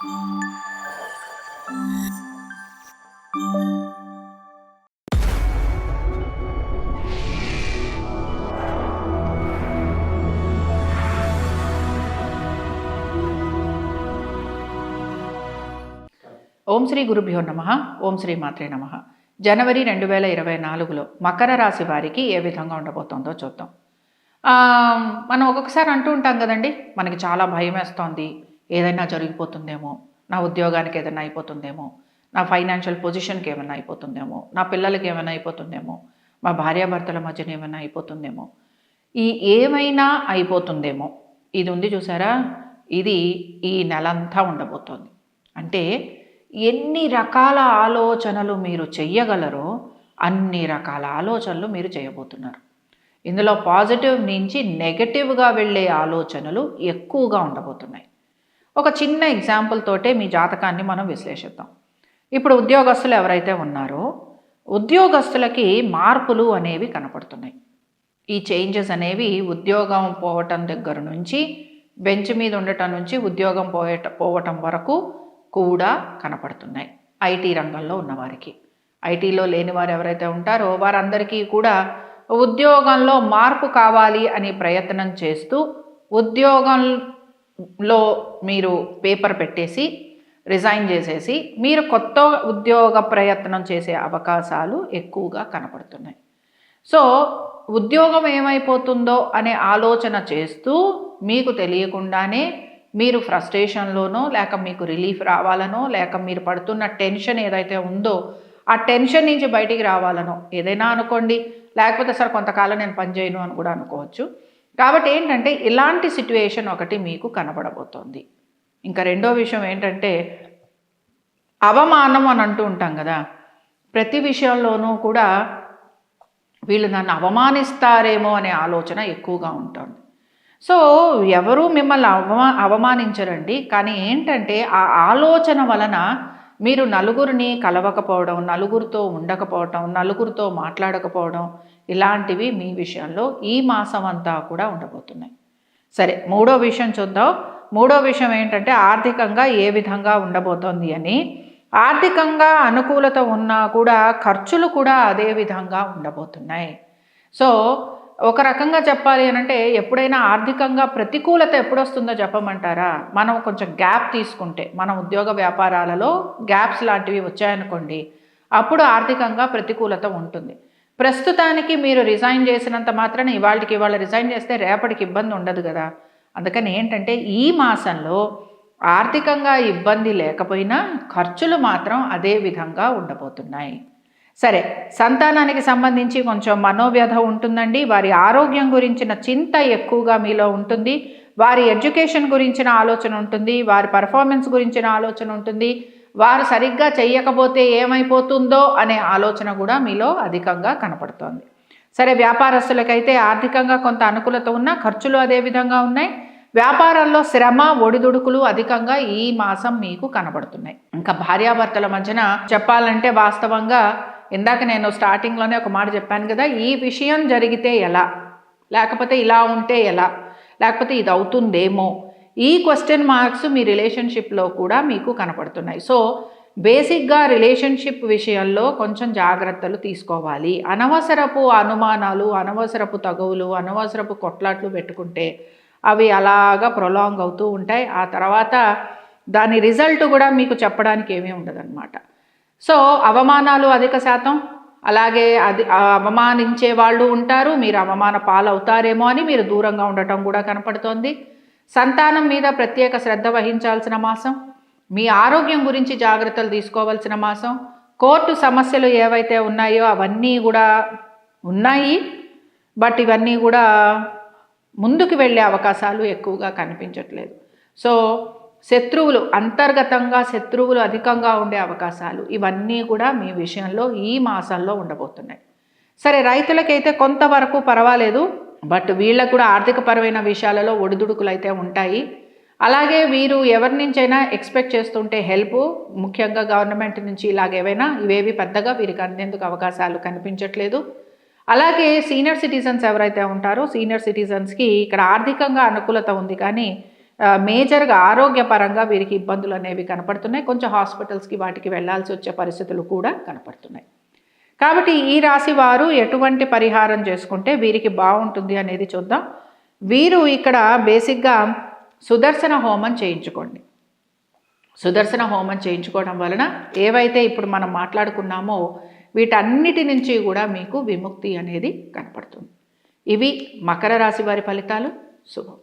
ఓం శ్రీ గురుభ్యో నమ. ఓం శ్రీ మాత్రే నమ. జనవరి రెండు వేల ఇరవై నాలుగులో మకర రాశి వారికి ఏ విధంగా ఉండబోతోందో చూద్దాం. మనం ఒక్కొక్కసారి అంటూ ఉంటాం కదండి మనకి చాలా భయం వేస్తోంది ఏదైనా జరిగిపోతుందేమో నా ఉద్యోగానికి ఏదైనా అయిపోతుందేమో నా ఫైనాన్షియల్ పొజిషన్కి ఏమైనా అయిపోతుందేమో నా పిల్లలకి ఏమైనా అయిపోతుందేమో మా భార్యాభర్తల మధ్యన ఏమైనా అయిపోతుందేమో ఈ ఏమైనా అయిపోతుందేమో ఇది ఉంది చూసారా? ఇది ఈ నెలంతా ఉండబోతోంది. అంటే ఎన్ని రకాల ఆలోచనలు మీరు చెయ్యగలరో అన్ని రకాల ఆలోచనలు మీరు చేయబోతున్నారు. ఇందులో పాజిటివ్ నుంచి నెగటివ్గా వెళ్ళే ఆలోచనలు ఎక్కువగా ఉండబోతున్నాయి. ఒక చిన్న ఎగ్జాంపుల్ తోటే మీ జాతకాన్ని మనం విశ్లేషిద్దాం. ఇప్పుడు ఉద్యోగస్తులు ఎవరైతే ఉన్నారో ఉద్యోగస్తులకి మార్పులు అనేవి కనపడుతున్నాయి. ఈ చేంజెస్ అనేవి ఉద్యోగం పోవటం దగ్గర నుంచి బెంచ్ మీద ఉండటం నుంచి ఉద్యోగం పోయట పోవటం వరకు కూడా కనపడుతున్నాయి. ఐటీ రంగంలో ఉన్నవారికి. ఐటీలో లేని వారు ఎవరైతే ఉంటారో వారందరికీ కూడా ఉద్యోగంలో మార్పు కావాలి అని ప్రయత్నం చేస్తూ ఉద్యోగం లో మీరు పేపర్ పెట్టేసి రిజైన్ చేసేసి మీరు కొత్త ఉద్యోగ ప్రయత్నం చేసే అవకాశాలు ఎక్కువగా కనపడుతున్నాయి. సో ఉద్యోగం ఏమైపోతుందో అనే ఆలోచన చేస్తూ మీకు తెలియకుండానే మీరు ఫ్రస్ట్రేషన్లోనో లేక మీకు రిలీఫ్ రావాలనో లేక మీరు పడుతున్న టెన్షన్ ఏదైతే ఉందో ఆ టెన్షన్ నుంచి బయటికి రావాలనో ఏదైనా అనుకోండి. లేకపోతే సార్ కొంతకాలం నేను పనిచేయను అని కూడా అనుకోవచ్చు. కాబట్టి ఏంటంటే ఇలాంటి సిట్యుయేషన్ ఒకటి మీకు కనబడబోతోంది. ఇంకా రెండో విషయం ఏంటంటే అవమానం అని అంటూ ఉంటాం కదా ప్రతి విషయంలోనూ కూడా వీళ్ళు నన్ను అవమానిస్తారేమో అనే ఆలోచన ఎక్కువగా ఉంటుంది. సో ఎవరు మిమ్మల్ని అవమా అవమానించరండి కానీ ఏంటంటే ఆ ఆలోచన వలన మీరు నలుగురిని కలవకపోవడం నలుగురితో ఉండకపోవడం నలుగురితో మాట్లాడకపోవడం ఇలాంటివి మీ విషయంలో ఈ మాసం అంతా కూడా ఉండబోతున్నాయి. సరే మూడో విషయం చూద్దాం. మూడో విషయం ఏంటంటే ఆర్థికంగా ఏ విధంగా ఉండబోతోంది అని. ఆర్థికంగా అనుకూలత ఉన్నా కూడా ఖర్చులు కూడా అదే విధంగా ఉండబోతున్నాయి. సో ఒక రకంగా చెప్పాలి అని అంటే ఎప్పుడైనా ఆర్థికంగా ప్రతికూలత ఎప్పుడొస్తుందో చెప్పమంటారా? మనం కొంచెం గ్యాప్ తీసుకుంటే మన ఉద్యోగ వ్యాపారాలలో గ్యాప్స్ లాంటివి వచ్చాయనుకోండి అప్పుడు ఆర్థికంగా ప్రతికూలత ఉంటుంది. ప్రస్తుతానికి మీరు రిజైన్ చేసినంత మాత్రాన ఇవాళకి ఇవాళ రిజైన్ చేస్తే రేపటికి ఇబ్బంది ఉండదు కదా. అందుకని ఏంటంటే ఈ మాసంలో ఆర్థికంగా ఇబ్బంది లేకపోయినా ఖర్చులు మాత్రం అదే విధంగా ఉండబోతున్నాయి. సరే సంతానానికి సంబంధించి కొంచెం మనోవ్యధ ఉంటుందండి. వారి ఆరోగ్యం గురించిన చింత ఎక్కువగా మీలో ఉంటుంది. వారి ఎడ్యుకేషన్ గురించిన ఆలోచన ఉంటుంది. వారి పర్ఫార్మెన్స్ గురించిన ఆలోచన ఉంటుంది. వారు సరిగ్గా చెయ్యకపోతే ఏమైపోతుందో అనే ఆలోచన కూడా మీలో అధికంగా కనపడుతోంది. సరే వ్యాపారస్తులకైతే ఆర్థికంగా కొంత అనుకూలత ఉన్నా ఖర్చులు అదే విధంగా ఉన్నాయి. వ్యాపారాల్లో శ్రమ ఒడిదుడుకులు అధికంగా ఈ మాసం మీకు కనబడుతున్నాయి. ఇంకా భార్యాభర్తల మధ్యన చెప్పాలంటే వాస్తవంగా ఇందాక నేను స్టార్టింగ్లోనే ఒక మాట చెప్పాను కదా ఈ విషయం జరిగితే ఎలా? లేకపోతే ఇలా ఉంటే ఎలా? లేకపోతే ఇది అవుతుందేమో? ఈ క్వశ్చన్ మార్క్స్ మీ రిలేషన్షిప్లో కూడా మీకు కనపడుతున్నాయి. సో బేసిక్గా రిలేషన్షిప్ విషయంలో కొంచెం జాగ్రత్తలు తీసుకోవాలి. అనవసరపు అనుమానాలు అనవసరపు తగువులు అనవసరపు కొట్లాట్లు పెట్టుకుంటే అవి అలాగా ప్రొలాంగ్ అవుతూ ఉంటాయి. ఆ తర్వాత దాని రిజల్ట్ కూడా మీకు చెప్పడానికి ఏమీ ఉండదన్నమాట. సో అవమానాలు అధిక శాతం అలాగే అది అవమానించే వాళ్ళు ఉంటారు. మీరు అవమాన పాలవుతారేమో అని మీరు దూరంగా ఉండటం కూడా కనపడుతోంది. సంతానం మీద ప్రత్యేక శ్రద్ధ వహించాల్సిన మాసం మీ ఆరోగ్యం గురించి జాగ్రత్తలు తీసుకోవాల్సిన మాసం కోర్టు సమస్యలు ఏవైతే ఉన్నాయో అవన్నీ కూడా ఉన్నాయి. బట్ ఇవన్నీ కూడా ముందుకు వెళ్ళే అవకాశాలు ఎక్కువగా కనిపించట్లేదు. సో శత్రువులు అంతర్గతంగా శత్రువులు అధికంగా ఉండే అవకాశాలు ఇవన్నీ కూడా మీ విషయంలో ఈ మాసంలో ఉండబోతున్నాయి. సరే రైతులకైతే కొంతవరకు పర్వాలేదు. బట్ వీళ్ళకు కూడా ఆర్థికపరమైన విషయాలలో ఒడిదుడుకులు అయితే ఉంటాయి. అలాగే వీరు ఎవరి నుంచైనా ఎక్స్పెక్ట్ చేస్తుంటే హెల్ప్ ముఖ్యంగా గవర్నమెంట్ నుంచి ఇలాగేవైనా ఇవేవి పెద్దగా వీరికి అందేందుకు అవకాశాలు కనిపించట్లేదు. అలాగే సీనియర్ సిటిజన్స్ ఎవరైతే ఉంటారో సీనియర్ సిటిజన్స్కి ఇక్కడ ఆర్థికంగా అనుకూలత ఉంది కానీ మేజర్గా ఆరోగ్యపరంగా వీరికి ఇబ్బందులు అనేవి కనపడుతున్నాయి. కొంచెం హాస్పిటల్స్కి వాటికి వెళ్ళాల్సి వచ్చే పరిస్థితులు కూడా కనపడుతున్నాయి. కాబట్టి ఈ రాశి వారు ఎటువంటి పరిహారం చేసుకుంటే వీరికి బాగుంటుంది అనేది చూద్దాం. వీరు ఇక్కడ బేసిక్గా సుదర్శన హోమం చేయించుకోండి. సుదర్శన హోమం చేయించుకోవడం వలన ఏవైతే ఇప్పుడు మనం మాట్లాడుకున్నామో వీటన్నిటి నుంచి కూడా మీకు విముక్తి అనేది కనపడుతుంది. ఇవి మకర రాశి వారి ఫలితాలు. శుభం.